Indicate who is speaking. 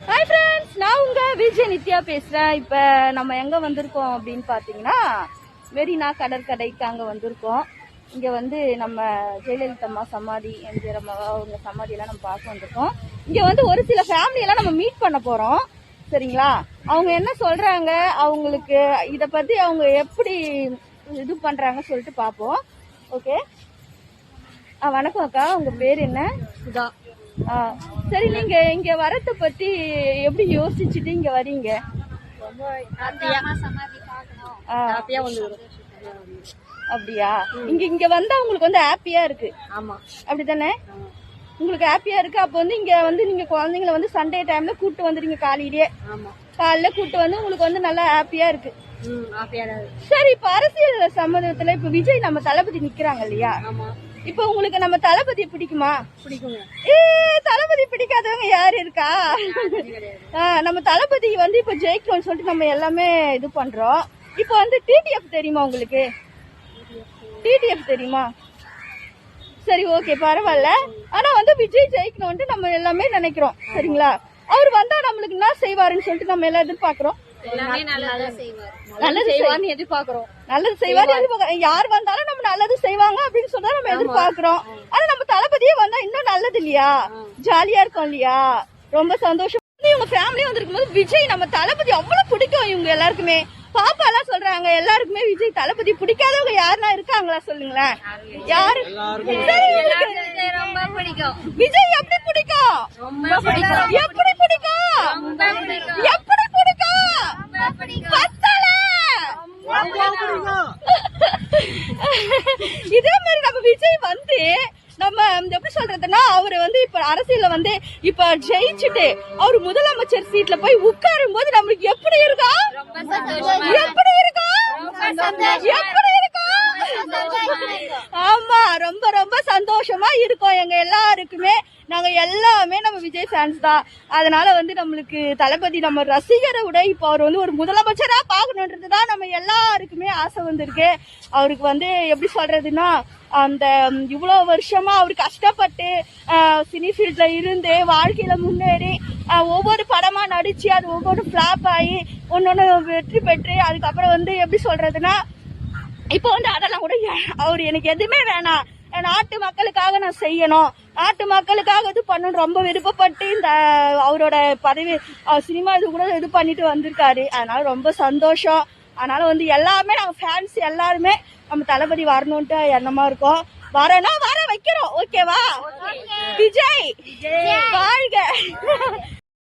Speaker 1: Hi friends நான் உங்க விஜய் நித்யா பேசுறேன். இப்ப நம்ம எங்க வந்திருக்கோம் அப்படின்னு பாத்தீங்கன்னா மெரினா கடற்கரைக்கு அங்க வந்திருக்கோம். இங்க வந்து நம்ம ஜெயலலிதம்மா சமாதி எம்ஜிஆர் அம்மா அவங்க சமாதி எல்லாம் நம்ம பார்க்க வந்திருக்கோம். இங்க வந்து ஒரு சில ஃபேமிலி எல்லாம் நம்ம மீட் பண்ண போறோம். சரிங்களா? அவங்க என்ன சொல்றாங்க? அவங்களுக்கு இதை பத்தி அவங்க எப்படி இது பண்றாங்க சொல்லிட்டு பார்ப்போம். ஓகே ஆ வணக்கம் அக்கா. உங்க பேர் என்ன? சுதா. சரி நீங்க இங்க வரத பத்தி எப்படி யோசிச்சுட்டு இங்க வரீங்க? அப்படியா? இங்க இங்க வந்தா உங்களுக்கு வந்து ஹாப்பியா இருக்கு.
Speaker 2: ஆமா.
Speaker 1: அப்படிதானே உங்களுக்கு ஹாப்பியா இருக்கு. அப்ப வந்து இங்க வந்து நீங்க குழந்தைங்கள வந்து சண்டே டைம்ல கூட்டு வந்துடுங்க காலையிலேயே. காலையில கூட்டு வந்து உங்களுக்கு வந்து நல்லா ஹாப்பியா இருக்கு. சரி இப்ப அரசியல் சம்மந்தத்துல இப்ப விஜய் நம்ம தளபதி நிக்கிறாங்க இல்லையா?
Speaker 2: ஆமா.
Speaker 1: இப்ப உங்களுக்கு நம்ம தளபதி பிடிக்குமா?
Speaker 2: பிடிக்குங்க.
Speaker 1: ஏ தளபதி பிடிக்காதவங்க யாரு இருக்கா? நம்ம தளபதி வந்து இப்ப ஜெயிக்கணும்னு சொல்லிட்டு நம்ம எல்லாமே இது பண்றோம். இப்ப வந்து டிடிஎஃப் தெரியுமா உங்களுக்கு? டிடிஎஃப் தெரியுமா? சரி ஓகே பரவாயில்ல. ஆனா வந்து விஜய் ஜெயிக்கணும்னு நம்ம எல்லாமே நினைக்கிறோம். சரிங்களா? அவர் வந்தா நம்மளுக்கு என்ன செய்வாருன்னு சொல்லிட்டு நம்ம எல்லாம் எதிர்பார்க்கிறோம்.
Speaker 2: எல்லாமே நல்லா செய்வார்.
Speaker 1: நல்லது செய்வார்னு எதிர்பார்க்கிறோம். நல்லது செய்வார். எதிர்பார்க்க யார் வந்தாலும் நம்ம நல்லது செய்வாங்க அப்படின்னு சொல்லி நம்ம எதிர்பார்க்கிறோம். ஆனா நம்ம தளபதியே வந்தா இன்னும் நல்லது இல்லையா? ஜாலியா இருக்கும் இல்லையா? ரொம்ப சந்தோஷம். இவங்க ஃபேமிலி வந்திருக்கும் போது விஜய் நம்ம தளபதி அவ்வளவு பிடிக்கும் இவங்க எல்லாருக்குமே. பாப்பா எல்லாம் சொல்றாங்க எல்லாருக்குமே விஜய் தளபதி பிடிக்காதவங்க யாருன்னா இருக்காங்களா சொல்லுங்களேன். யாரு? விஜய். எப்படி பிடிக்கும்? எப்படி பிடிக்கும்
Speaker 2: ரொம்ப பிடிக்கும்
Speaker 1: பத்தல இதே மாதிரி நம்ம விஜய் வந்து நம்ம எப்படி சொல்றதுன்னா அவரு வந்து இப்ப அரசியல்ல வந்து இப்ப ஜெயிச்சுட்டு அவர் முதலமைச்சர் சீட்ல போய் உட்காரும் போது நம்மளுக்கு எப்படி
Speaker 2: சந்தோஷமா
Speaker 1: எப்படி இருக்கும் எப்படி இருக்கும் ஆமா ரொம்ப ரொம்ப சந்தோஷமா இருக்கும். எங்க எல்லாருக்குமே நாங்க எல்லாமே நம்ம விஜய் ஃபேன்ஸ் தான். அதனால வந்து நம்மளுக்கு தளபதி நம்ம ரசிகரை விட இப்போ அவர் வந்து ஒரு முதலமைச்சரா பார்க்கணுன்றது தான் நம்ம எல்லாருக்குமே ஆசை வந்திருக்கு. அவருக்கு வந்து எப்படி சொல்றதுன்னா அந்த இவ்வளோ வருஷமா அவர் கஷ்டப்பட்டு சினி ஃபீல்ட்ல இருந்து வாழ்க்கையில முன்னேறி ஒவ்வொரு படமா நடிச்சு அது ஒவ்வொரு ஃபிளாப் ஆகி ஒன்னொன்னு வெற்றி பெற்று அதுக்கப்புறம் வந்து எப்படி சொல்றதுன்னா இப்போ வந்து அதெல்லாம் கூட அவர் எனக்கு எதுவுமே வேணாம். நாட்டு மக்களுக்காக நான் செய்யணும். நாட்டு மக்களுக்காக இது பண்ணணும் ரொம்ப விருப்பப்பட்டு இந்த அவரோட பதவி சினிமா இது கூட இது பண்ணிட்டு வந்திருக்காரு. அதனால ரொம்ப சந்தோஷம். அதனால வந்து எல்லாமே நம்ம ஃபேன்ஸ் எல்லாருமே நம்ம தளபதி வரணும்ட்டு எண்ணமா இருக்கோம். வரணும் வர வைக்கிறோம். ஓகேவா விஜய்! வாழ்க